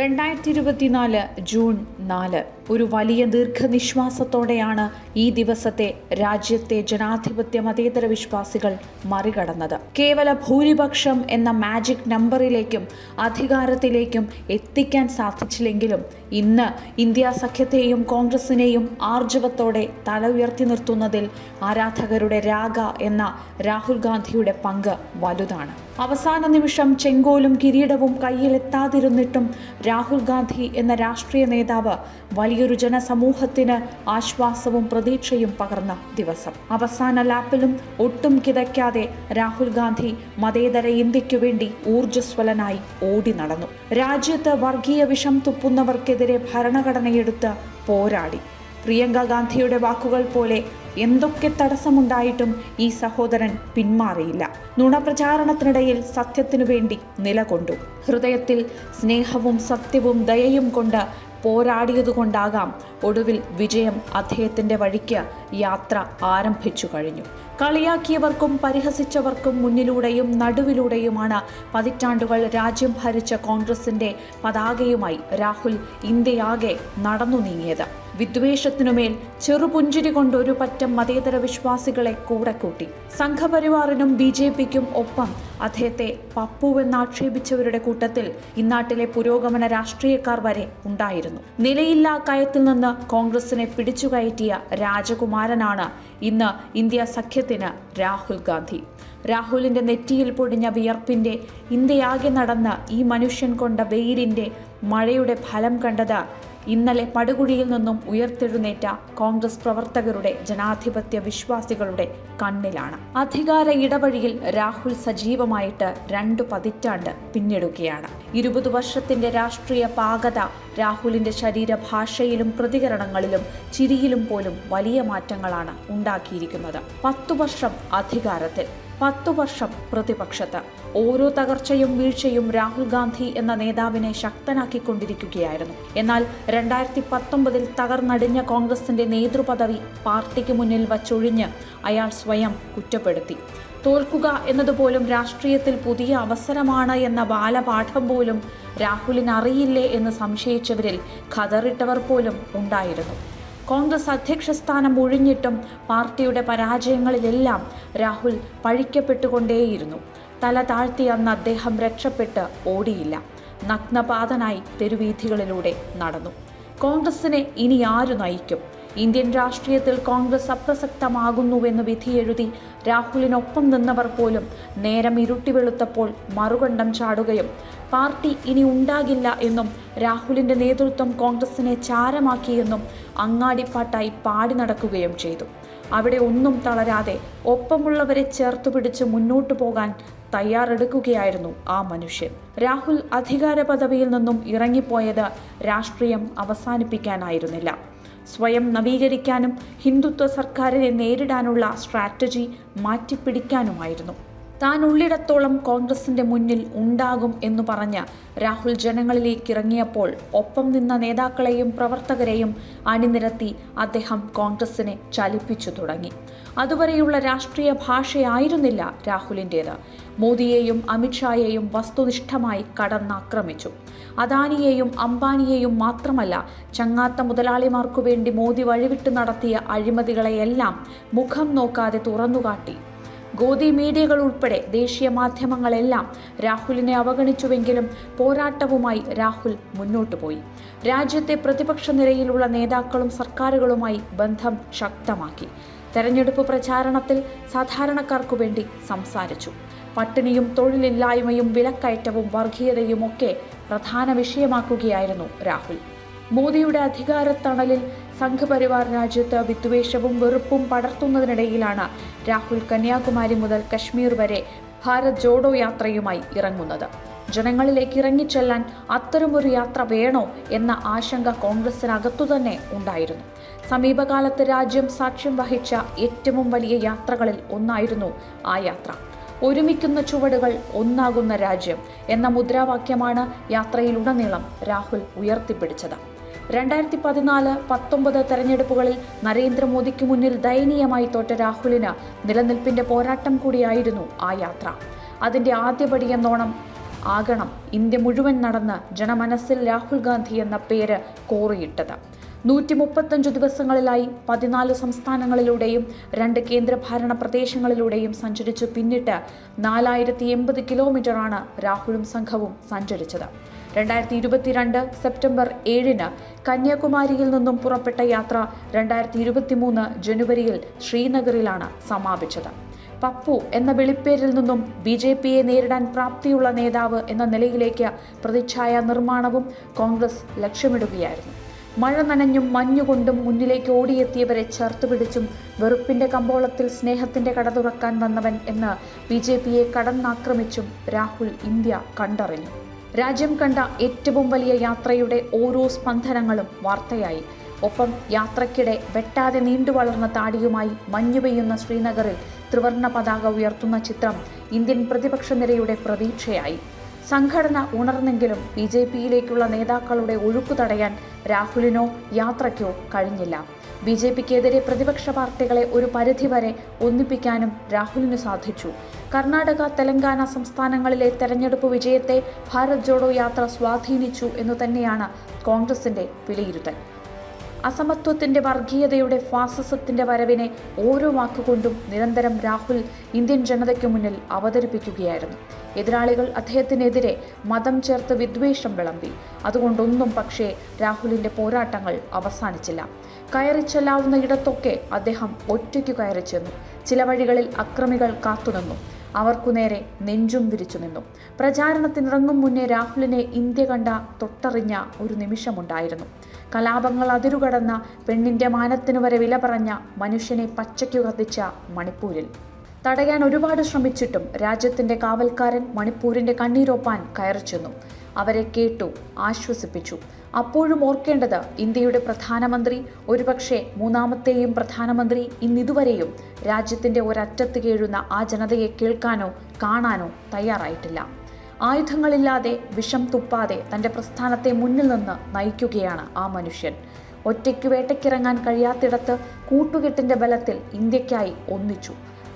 രണ്ടായിരത്തി ഇരുപത്തിനാല് ജൂൺ നാല്. ഒരു വലിയ ദീർഘനിശ്വാസത്തോടെയാണ് ഈ ദിവസത്തെ രാജ്യത്തെ ജനാധിപത്യ മതേതര വിശ്വാസികൾ മറികടന്നത്. കേവല ഭൂരിപക്ഷം എന്ന മാജിക് നമ്പറിലേക്കും അധികാരത്തിലേക്കും എത്തിക്കാൻ സാധിച്ചില്ലെങ്കിലും ഇന്ന് ഇന്ത്യ സഖ്യത്തെയും കോൺഗ്രസിനെയും ആർജവത്തോടെ തല ഉയർത്തി നിർത്തുന്നതിൽ ആരാധകരുടെ രാഗ എന്ന രാഹുൽ ഗാന്ധിയുടെ പങ്ക് വലുതാണ്. അവസാന നിമിഷം ചെങ്കോലും കിരീടവും കയ്യിലെത്താതിരുന്നിട്ടും രാഹുൽ ഗാന്ധി എന്ന രാഷ്ട്രീയ നേതാവ് വലിയൊരു ജനസമൂഹത്തിന് ആശ്വാസവും പ്രതീക്ഷയും പകർന്ന ദിവസം. അവസാന ലാപ്പിലും ഒട്ടും കിതയ്ക്കാതെ രാഹുൽ ഗാന്ധി മതേതര ഇന്ത്യയ്ക്കു വേണ്ടി ഊർജസ്വലനായി ഓടി നടന്നു. രാജ്യത്ത് വർഗീയ വിഷം തുപ്പുന്നവർക്കെതിരെ ഭരണഘടനയെടുത്ത് പോരാടി പ്രിയങ്ക ഗാന്ധിയുടെ വാക്കുകൾ പോലെ എന്തൊക്കെ തടസ്സമുണ്ടായിട്ടും ഈ സഹോദരൻ പിന്മാറിയില്ല. നുണപ്രചാരണത്തിനിടയിൽ സത്യത്തിനു വേണ്ടി നിലകൊണ്ടു. ഹൃദയത്തിൽ സ്നേഹവും സത്യവും ദയയും കൊണ്ട് പോരാടിയതുകൊണ്ടാകാം ഒടുവിൽ വിജയം അദ്ദേഹത്തിന്റെ വഴിക്ക് യാത്ര ആരംഭിച്ചു കഴിഞ്ഞു. കളിയാക്കിയവർക്കും പരിഹസിച്ചവർക്കും മുന്നിലൂടെയും നടുവിലൂടെയുമാണ് പതിറ്റാണ്ടുകൾ രാജ്യം ഭരിച്ച കോൺഗ്രസിന്റെ പതാകയുമായി രാഹുൽ ഇന്ത്യയാകെ നടന്നു നീങ്ങിയത്. വിദ്വേഷത്തിനുമേൽ ചെറുപുഞ്ചിരി കൊണ്ടൊരു പറ്റം മതേതര വിശ്വാസികളെ കൂടെ കൂട്ടി സംഘപരിവാറിനും ബി ജെ പിക്കും ഒപ്പം അദ്ദേഹത്തെ പപ്പുവെന്നാക്ഷേപിച്ചവരുടെ കൂട്ടത്തിൽ ഇന്നാട്ടിലെ പുരോഗമന രാഷ്ട്രീയക്കാർ വരെ ഉണ്ടായിരുന്നു. നിലയില്ലാ കയത്തിൽ നിന്ന് കോൺഗ്രസിനെ പിടിച്ചുകയറ്റിയ രാജകുമാരനാണ് ഇന്ന് ഇന്ത്യ സഖ്യത്തിന് രാഹുൽ ഗാന്ധി. രാഹുലിന്റെ നെറ്റിയിൽ പൊടിഞ്ഞ വിയർപ്പിന്റെ ഇന്ത്യയാകെ നടന്ന ഈ മനുഷ്യൻ കൊണ്ട വെയിലിന്റെ മഴയുടെ ഫലം കണ്ടത് ഇന്നലെ പടുകുഴിയിൽ നിന്നും ഉയർത്തെഴുന്നേറ്റ കോൺഗ്രസ് പ്രവർത്തകരുടെ ജനാധിപത്യ വിശ്വാസികളുടെ കണ്ണിലാണ്. അധികാര ഇടവഴിയിൽ രാഹുൽ സജീവമായിട്ട് രണ്ടു പതിറ്റാണ്ട് പിന്നിടുകയാണ്. ഇരുപത് വർഷത്തിന്റെ രാഷ്ട്രീയ പാകത രാഹുലിന്റെ ശരീരഭാഷയിലും പ്രതികരണങ്ങളിലും ചിരിയിലും പോലും വലിയ മാറ്റങ്ങളാണ് ഉണ്ടാക്കിയിരിക്കുന്നത്. പത്തു വർഷം അധികാരത്തിൽ. പത്തു വർഷം പ്രതിപക്ഷത്ത്. ഓരോ തകർച്ചയും വീഴ്ചയും രാഹുൽ ഗാന്ധി എന്ന നേതാവിനെ ശക്തനാക്കിക്കൊണ്ടിരിക്കുകയായിരുന്നു. എന്നാൽ രണ്ടായിരത്തി പത്തൊമ്പതിൽ തകർന്നടിഞ്ഞ കോൺഗ്രസിന്റെ നേതൃപദവി പാർട്ടിക്ക് മുന്നിൽ വച്ചൊഴിഞ്ഞ് അയാൾ സ്വയം കുറ്റപ്പെടുത്തി. തോൽക്കുക എന്നതുപോലും രാഷ്ട്രീയത്തിൽ പുതിയ അവസരമാണ് എന്ന ബാലപാഠം പോലും രാഹുലിന് അറിയില്ലേ എന്ന് സംശയിച്ചവരിൽ ഖദറിട്ടവർ പോലും ഉണ്ടായിരുന്നു. കോൺഗ്രസ് അധ്യക്ഷ സ്ഥാനം ഒഴിഞ്ഞിട്ടും പാർട്ടിയുടെ പരാജയങ്ങളിലെല്ലാം രാഹുൽ പഴിക്കപ്പെട്ടുകൊണ്ടേയിരുന്നു. തല താഴ്ത്തി അന്ന് അദ്ദേഹം രക്ഷപ്പെട്ട് ഓടിയില്ല. നഗ്നപാതനായി തെരുവീഥികളിലൂടെ നടന്നു. കോൺഗ്രസിനെ ഇനി ആരു നയിക്കും? ഇന്ത്യൻ രാഷ്ട്രീയത്തിൽ കോൺഗ്രസ് അപ്രസക്തമാകുന്നുവെന്ന് വിധിയെഴുതി രാഹുലിനൊപ്പം നിന്നവർ പോലും നേരം ഇരുട്ടി വെളുത്തപ്പോൾ മറുകണ്ടം ചാടുകയും പാർട്ടി ഇനി ഉണ്ടാകില്ല എന്നും രാഹുലിന്റെ നേതൃത്വം കോൺഗ്രസിനെ ചാരമാക്കിയെന്നും അങ്ങാടിപ്പാട്ടായി പാടി നടക്കുകയും ചെയ്തു. അവിടെ ഒന്നും തളരാതെ ഒപ്പമുള്ളവരെ ചേർത്തു പിടിച്ച് മുന്നോട്ടു പോകാൻ തയ്യാറെടുക്കുകയായിരുന്നു ആ മനുഷ്യൻ. രാഹുൽ അധികാര പദവിയിൽ നിന്നും ഇറങ്ങിപ്പോയത് രാഷ്ട്രീയം അവസാനിപ്പിക്കാനായിരുന്നില്ല. സ്വയം നവീകരിക്കാനും ഹിന്ദുത്വ സർക്കാരിനെ നേരിടാനുള്ള സ്ട്രാറ്റജി മാറ്റിപ്പിടിക്കാനുമായിരുന്നു. താൻ ഉള്ളിടത്തോളം കോൺഗ്രസിന്റെ മുന്നിൽ ഉണ്ടാകും എന്ന് പറഞ്ഞ് രാഹുൽ ജനങ്ങളിലേക്ക് ഇറങ്ങിയപ്പോൾ ഒപ്പം നിന്ന നേതാക്കളെയും പ്രവർത്തകരെയും അണിനിരത്തി അദ്ദേഹം കോൺഗ്രസിനെ ചലിപ്പിച്ചു തുടങ്ങി. അതുവരെയുള്ള രാഷ്ട്രീയ ഭാഷയായിരുന്നില്ല രാഹുലിന്റേത് മോദിയെയും അമിത്ഷായെയും വസ്തുനിഷ്ഠമായി കടന്നാക്രമിച്ചു. അദാനിയെയും അംബാനിയെയും മാത്രമല്ല ചങ്ങാത്ത മുതലാളിമാർക്കു വേണ്ടി മോദി വഴിവിട്ട് നടത്തിയ അഴിമതികളെയെല്ലാം മുഖം നോക്കാതെ തുറന്നുകാട്ടി. ഗോദി മീഡിയകൾ ഉൾപ്പെടെ ദേശീയ മാധ്യമങ്ങളെല്ലാം രാഹുലിനെ അവഗണിച്ചുവെങ്കിലും പോരാട്ടവുമായി രാഹുൽ മുന്നോട്ടു പോയി. രാജ്യത്തെ പ്രതിപക്ഷ നിരയിലുള്ള നേതാക്കളും സർക്കാരുകളുമായി ബന്ധം ശക്തമാക്കി. തെരഞ്ഞെടുപ്പ് പ്രചാരണത്തിൽ സാധാരണക്കാർക്കു വേണ്ടി സംസാരിച്ചു. പട്ടിണിയും തൊഴിലില്ലായ്മയും വിലക്കയറ്റവും വർഗീയതയും ഒക്കെ പ്രധാന വിഷയമാക്കുകയായിരുന്നു രാഹുൽ. മോദിയുടെ അധികാരത്തണലിൽ സംഘപരിവാർ രാജ്യത്ത് വിദ്വേഷവും വെറുപ്പും പടർത്തുന്നതിനിടയിലാണ് രാഹുൽ കന്യാകുമാരി മുതൽ കശ്മീർ വരെ ഭാരത് ജോഡോ യാത്രയുമായി ഇറങ്ങുന്നത്. ജനങ്ങളിലേക്ക് ഇറങ്ങിച്ചെല്ലാൻ അത്തരമൊരു യാത്ര വേണോ എന്ന ആശങ്ക കോൺഗ്രസിനകത്തു തന്നെ ഉണ്ടായിരുന്നു. സമീപകാലത്ത് രാജ്യം സാക്ഷ്യം വഹിച്ച ഏറ്റവും വലിയ യാത്രകളിൽ ഒന്നായിരുന്നു ആ യാത്ര. ഒരുമിക്കുന്ന ചുവടുകൾ ഒന്നാകുന്ന രാജ്യം എന്ന മുദ്രാവാക്യമാണ് യാത്രയിലുടനീളം രാഹുൽ ഉയർത്തിപ്പിടിച്ചത്. രണ്ടായിരത്തി പതിനാല് പത്തൊമ്പത് തെരഞ്ഞെടുപ്പുകളിൽ നരേന്ദ്രമോദിക്ക് മുന്നിൽ ദയനീയമായി തോറ്റ രാഹുലിന് നിലനിൽപ്പിന്റെ പോരാട്ടം കൂടിയായിരുന്നു ആ യാത്ര. അതിന്റെ ആദ്യപടി എന്നോണം ആകണം ഇന്ത്യ മുഴുവൻ നടന്ന് ജനമനസ്സിൽ രാഹുൽ ഗാന്ധി എന്ന പേര് കോറിയിട്ടത്. നൂറ്റി മുപ്പത്തഞ്ച് ദിവസങ്ങളിലായി പതിനാല് സംസ്ഥാനങ്ങളിലൂടെയും രണ്ട് കേന്ദ്രഭരണ പ്രദേശങ്ങളിലൂടെയും സഞ്ചരിച്ച് പിന്നിട്ട് നാലായിരത്തി എൺപത് കിലോമീറ്ററാണ് രാഹുലും സംഘവും സഞ്ചരിച്ചത്. രണ്ടായിരത്തി ഇരുപത്തിരണ്ട് സെപ്റ്റംബർ ഏഴിന് കന്യാകുമാരിയിൽ നിന്നും പുറപ്പെട്ട യാത്ര രണ്ടായിരത്തി ഇരുപത്തിമൂന്ന് ജനുവരിയിൽ ശ്രീനഗറിലാണ് സമാപിച്ചത്. പപ്പു എന്ന വിളിപ്പേരിൽ നിന്നും ബി ജെ പിയെ നേരിടാൻ പ്രാപ്തിയുള്ള നേതാവ് എന്ന നിലയിലേക്ക് പ്രതിച്ഛായ നിർമ്മാണവും കോൺഗ്രസ് ലക്ഷ്യമിടുകയായിരുന്നു. മഴ നനഞ്ഞും മഞ്ഞുകൊണ്ടും മുന്നിലേക്ക് ഓടിയെത്തിയവരെ ചേർത്ത് പിടിച്ചും വെറുപ്പിന്റെ കമ്പോളത്തിൽ സ്നേഹത്തിന്റെ കട തുറക്കാൻ വന്നവൻ എന്ന് ബി ജെ പിയെ കടന്നാക്രമിച്ചും രാഹുൽ ഇന്ത്യ കണ്ടറിഞ്ഞു. രാജ്യം കണ്ട ഏറ്റവും വലിയ യാത്രയുടെ ഓരോ സ്പന്ദനങ്ങളും വാർത്തയായി. ഒപ്പം യാത്രയ്ക്കിടെ വെട്ടാതെ നീണ്ടു വളർന്ന താടിയുമായി മഞ്ഞു പെയ്യുന്ന ശ്രീനഗറിൽ ത്രിവർണ പതാക ഉയർത്തുന്ന ചിത്രം ഇന്ത്യൻ പ്രതിപക്ഷ നിരയുടെ പ്രതീക്ഷയായി. സംഘടന ഉണർന്നെങ്കിലും ബി ജെ പിയിലേക്കുള്ള നേതാക്കളുടെ ഒഴുക്കു തടയാൻ രാഹുലിനോ യാത്രയ്ക്കോ കഴിഞ്ഞില്ല. ബി ജെ പിക്കെതിരെ പ്രതിപക്ഷ പാർട്ടികളെ ഒരു പരിധിവരെ ഒന്നിപ്പിക്കാനും രാഹുലിന് സാധിച്ചു. കർണാടക തെലങ്കാന സംസ്ഥാനങ്ങളിലെ തെരഞ്ഞെടുപ്പ് വിജയത്തെ ഭാരത് ജോഡോ യാത്ര സ്വാധീനിച്ചു എന്നു തന്നെയാണ് കോൺഗ്രസിന്റെ വിലയിരുത്തൽ. അസമത്വത്തിന്റെ വർഗീയതയുടെ ഫാസിസത്തിന്റെ വരവിനെ ഓരോ വാക്കുകൊണ്ടും നിരന്തരം രാഹുൽ ഇന്ത്യൻ ജനതയ്ക്ക് മുന്നിൽ അവതരിപ്പിക്കുകയായിരുന്നു. എതിരാളികൾ അദ്ദേഹത്തിനെതിരെ മതം ചേർത്ത് വിദ്വേഷം വിളമ്പി. അതുകൊണ്ടൊന്നും പക്ഷേ രാഹുലിന്റെ പോരാട്ടങ്ങൾ അവസാനിച്ചില്ല. കയറി ചെല്ലാവുന്ന ഇടത്തൊക്കെ അദ്ദേഹം ഒറ്റയ്ക്ക് കയറി ചെന്നു. ചില വഴികളിൽ അക്രമികൾ കാത്തുനിന്നു അവർക്കു നേരെ നെഞ്ചും വിരിച്ചു നിന്നു. പ്രചാരണത്തിനിറങ്ങും മുന്നേ രാഹുലിനെ ഇന്ത്യ കണ്ട തൊട്ടറിഞ്ഞ ഒരു നിമിഷമുണ്ടായിരുന്നു. കലാപങ്ങൾ അതിരുകടന്ന പെണ്ണിന്റെ മാനത്തിനു വരെ വില പറഞ്ഞ മനുഷ്യനെ പച്ചയ്ക്കു കത്തിച്ച മണിപ്പൂരിൽ. തടയാൻ ഒരുപാട് ശ്രമിച്ചിട്ടും രാജ്യത്തിന്റെ കാവൽക്കാരൻ മണിപ്പൂരിന്റെ കണ്ണീരൊപ്പാൻ കയറി ചെന്നു. അവരെ കേട്ടു ആശ്വസിപ്പിച്ചു. അപ്പോഴും ഓർക്കേണ്ടത് ഇന്ത്യയുടെ പ്രധാനമന്ത്രി ഒരുപക്ഷെ മൂന്നാമത്തെയും പ്രധാനമന്ത്രി ഇന്നിതുവരെയും രാജ്യത്തിന്റെ ഒരറ്റത്ത് കേഴുന്ന ആ ജനതയെ കേൾക്കാനോ കാണാനോ തയ്യാറായിട്ടില്ല. ആയുധങ്ങളില്ലാതെ വിഷം തുപ്പാതെ തന്റെ പ്രസ്ഥാനത്തെ മുന്നിൽ നിന്ന് നയിക്കുകയാണ് ആ മനുഷ്യൻ. ഒറ്റയ്ക്ക് വേട്ടയ്ക്കിറങ്ങാൻ കഴിയാത്തിടത്ത് കൂട്ടുകെട്ടിന്റെ ബലത്തിൽ ഇന്ത്യക്കായി ഒന്നിച്ചു.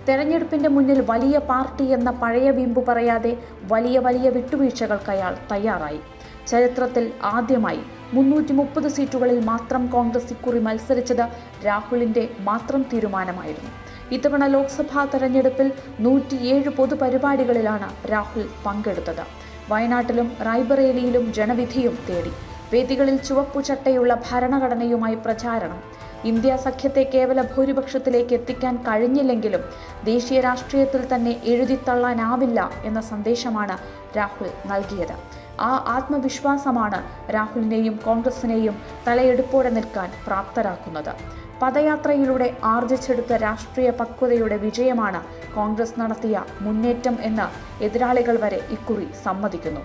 തെരഞ്ഞെടുപ്പിന്റെ മുന്നിൽ വലിയ പാർട്ടി എന്ന പഴയ വീമ്പു പറയാതെ വലിയ വലിയ വിട്ടുവീഴ്ചകൾക്ക് അയാൾ തയ്യാറായി. ചരിത്രത്തിൽ ആദ്യമായി മുന്നൂറ്റി മുപ്പത് സീറ്റുകളിൽ മാത്രം കോൺഗ്രസ് ഇക്കുറി മത്സരിച്ചത് രാഹുലിന്റെ മാത്രം തീരുമാനമായിരുന്നു. ഇത്തവണ ലോക്സഭാ തെരഞ്ഞെടുപ്പിൽ നൂറ്റിയേഴ് പൊതുപരിപാടികളിലാണ് രാഹുൽ പങ്കെടുത്തത്. വയനാട്ടിലും റായ്ബറേലിയിലും ജനവിധിയും തേടി. വേദികളിൽ ചുവപ്പുചട്ടയുള്ള ഭരണഘടനയുമായി പ്രചാരണം. ഇന്ത്യ സഖ്യത്തെ കേവല ഭൂരിപക്ഷത്തിലേക്ക് എത്തിക്കാൻ കഴിഞ്ഞില്ലെങ്കിലും ദേശീയ രാഷ്ട്രീയത്തിൽ തന്നെ എഴുതിത്തള്ളാനാവില്ല എന്ന സന്ദേശമാണ് രാഹുൽ നൽകിയത്. ആ ആത്മവിശ്വാസമാണ് രാഹുലിനെയും കോൺഗ്രസിനെയും തലയെടുപ്പോടെ നിൽക്കാൻ പ്രാപ്തരാക്കുന്നത്. പദയാത്രയിലൂടെ ആർജിച്ചെടുത്ത രാഷ്ട്രീയ പക്വതയുടെ വിജയമാണ് കോൺഗ്രസ് നടത്തിയ മുന്നേറ്റം എന്ന് എതിരാളികൾ വരെ ഇക്കുറി സമ്മതിക്കുന്നു.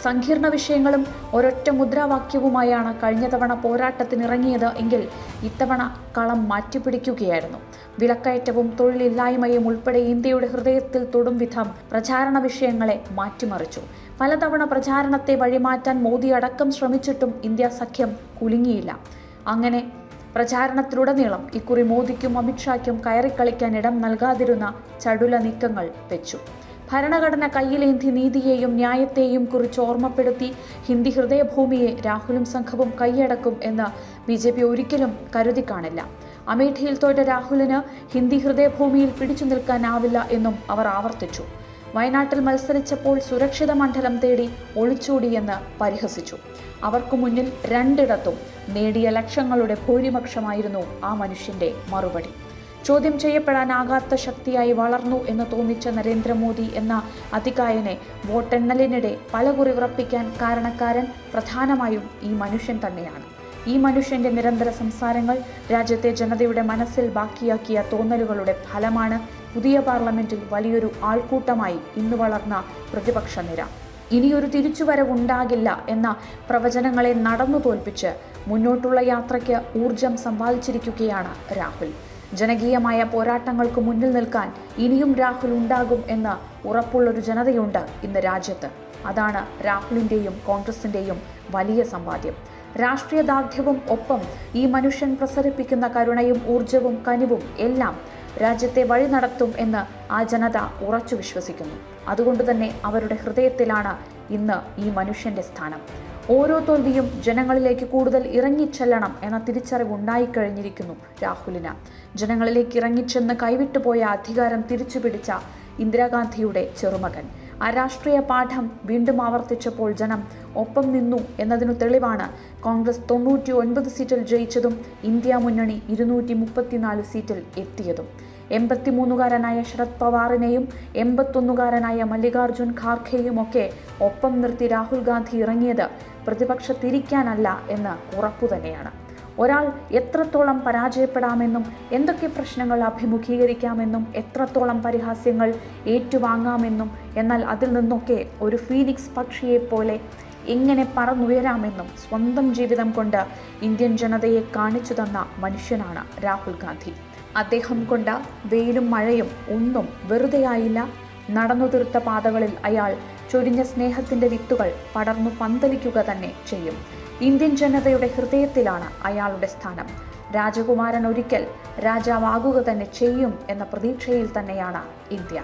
സങ്കീർണ വിഷയങ്ങളും ഒരൊറ്റ മുദ്രാവാക്യവുമായാണ് കഴിഞ്ഞ തവണ പോരാട്ടത്തിനിറങ്ങിയത് എങ്കിൽ ഇത്തവണ കളം മാറ്റിപ്പിടിക്കുകയായിരുന്നു. വിലക്കയറ്റവും തൊഴിലില്ലായ്മയും ഉൾപ്പെടെ ഇന്ത്യയുടെ ഹൃദയത്തിൽ തൊടും വിധം പ്രചാരണ വിഷയങ്ങളെ മാറ്റിമറിച്ചു. പലതവണ പ്രചാരണത്തെ വഴിമാറ്റാൻ മോദി അടക്കം ശ്രമിച്ചിട്ടും ഇന്ത്യ സഖ്യം കുലുങ്ങിയില്ല. അങ്ങനെ പ്രചാരണത്തിലുടനീളം ഇക്കുറി മോദിക്കും അമിത്ഷായ്ക്കും കയറിക്കളിക്കാൻ ഇടം നൽകാതിരുന്ന ചടുല നീക്കങ്ങൾ വെച്ചു. ഭരണഘടന കയ്യിലേന്തി നീതിയെയും ന്യായത്തെയും കുറിച്ച് ഓർമ്മപ്പെടുത്തി ഹിന്ദി ഹൃദയഭൂമിയെ രാഹുലും സംഘവും കൈയടക്കും എന്ന് ബി ജെ പി ഒരിക്കലും കരുതി കാണില്ല. അമേഠിയിൽ തോറ്റ രാഹുലിന് ഹിന്ദി ഹൃദയഭൂമിയിൽ പിടിച്ചു നിൽക്കാനാവില്ല എന്നും അവർ ആവർത്തിച്ചു. വയനാട്ടിൽ മത്സരിച്ചപ്പോൾ സുരക്ഷിത മണ്ഡലം തേടി ഒളിച്ചോടിയെന്ന് പരിഹസിച്ചു. അവർക്കു മുന്നിൽ രണ്ടിടത്തും നേടിയ ലക്ഷങ്ങളുടെ ഭൂരിപക്ഷമായിരുന്നു ആ മനുഷ്യന്റെ മറുപടി. ചോദ്യം ചെയ്യപ്പെടാനാകാത്ത ശക്തിയായി വളർന്നു എന്ന് തോന്നിച്ച നരേന്ദ്രമോദി എന്ന അതികായനെ വോട്ടെണ്ണലിനിടെ പലകുറി ഉറപ്പിക്കാൻ കാരണക്കാരൻ പ്രധാനമായും ഈ മനുഷ്യൻ തന്നെയാണ്. ഈ മനുഷ്യന്റെ നിരന്തര സംസാരങ്ങൾ രാജ്യത്തെ ജനതയുടെ മനസ്സിൽ ബാക്കിയാക്കിയ തോന്നലുകളുടെ ഫലമാണ് പുതിയ പാർലമെന്റിൽ വലിയൊരു ആൾക്കൂട്ടമായി ഇന്ന് വളർന്ന പ്രതിപക്ഷ നിര. ഇനിയൊരു തിരിച്ചുവരവുണ്ടാകില്ല എന്ന പ്രവചനങ്ങളെ നടന്നു തോൽപ്പിച്ച് മുന്നോട്ടുള്ള യാത്രയ്ക്ക് ഊർജം സമ്പാദിച്ചിരിക്കുകയാണ് രാഹുൽ. ജനകീയമായ പോരാട്ടങ്ങൾക്ക് മുന്നിൽ നിൽക്കാൻ ഇനിയും രാഹുൽ ഉണ്ടാകും എന്ന് ഉറപ്പുള്ളൊരു ജനതയുണ്ട് ഇന്ന് രാജ്യത്ത്. അതാണ് രാഹുലിന്റെയും കോൺഗ്രസിന്റെയും വലിയ സമ്പാദ്യം. രാഷ്ട്രീയ ദാർഢ്യവും ഒപ്പം ഈ മനുഷ്യൻ പ്രസരിപ്പിക്കുന്ന കരുണയും ഊർജവും കനിവും എല്ലാം രാജ്യത്തെ വഴി നടത്തും എന്ന് ആ ജനത ഉറച്ചു വിശ്വസിക്കുന്നു. അതുകൊണ്ട് തന്നെ അവരുടെ ഹൃദയത്തിലാണ് ഇന്ന് ഈ മനുഷ്യന്റെ സ്ഥാനം. ഓരോ തോൽവിയും ജനങ്ങളിലേക്ക് കൂടുതൽ ഇറങ്ങിച്ചെല്ലണം എന്ന തിരിച്ചറിവ് ഉണ്ടായിക്കഴിഞ്ഞിരിക്കുന്നു രാഹുലിന്. ജനങ്ങളിലേക്ക് ഇറങ്ങിച്ചെന്ന് കൈവിട്ടുപോയ അധികാരം തിരിച്ചുപിടിച്ച ഇന്ദിരാഗാന്ധിയുടെ ചെറുമകൻ. ആ രാഷ്ട്രീയ പാഠം വീണ്ടും ആവർത്തിച്ചപ്പോൾ ജനം ഒപ്പം നിന്നു എന്നതിനു തെളിവാണ് കോൺഗ്രസ് തൊണ്ണൂറ്റി ഒൻപത് സീറ്റിൽ ജയിച്ചതും ഇന്ത്യ മുന്നണി ഇരുന്നൂറ്റി മുപ്പത്തിനാല് സീറ്റിൽ എത്തിയതും. എൺപത്തിമൂന്നുകാരനായ ശരത് പവാറിനെയും എൺപത്തൊന്നുകാരനായ മല്ലികാർജുൻ ഖാർഖെയും ഒക്കെ ഒപ്പം നിർത്തി രാഹുൽ ഗാന്ധി ഇറങ്ങിയത് പ്രതിപക്ഷത്തിരിക്കാനല്ല എന്ന് ഉറപ്പു തന്നെയാണ്. ഒരാൾ എത്രത്തോളം പരാജയപ്പെടാമെന്നും എന്തൊക്കെ പ്രശ്നങ്ങൾ അഭിമുഖീകരിക്കാമെന്നും എത്രത്തോളം പരിഹാസ്യങ്ങൾ ഏറ്റുവാങ്ങാമെന്നും എന്നാൽ അതിൽ നിന്നൊക്കെ ഒരു ഫീനിക്സ് പക്ഷിയെപ്പോലെ എങ്ങനെ പറന്നുയരാമെന്നും സ്വന്തം ജീവിതം കൊണ്ട് ഇന്ത്യൻ ജനതയെ കാണിച്ചു തന്ന മനുഷ്യനാണ് രാഹുൽ ഗാന്ധി. അദ്ദേഹം കൊണ്ട വെയിലും മഴയും ഒന്നും വെറുതെയായില്ല. നടന്നു തീർത്ത പാതകളിൽ അയാൾ ചൊരിഞ്ഞ സ്നേഹത്തിന്റെ വിത്തുകൾ പടർന്നു പന്തലിക്കുക തന്നെ ചെയ്യും. ഇന്ത്യൻ ജനതയുടെ ഹൃദയത്തിലാണ് അയാളുടെ സ്ഥാനം. രാജകുമാരൻ ഒരിക്കൽ രാജാവാകുക തന്നെ ചെയ്യും എന്ന പ്രതീക്ഷയിൽ തന്നെയാണ് ഇന്ത്യ.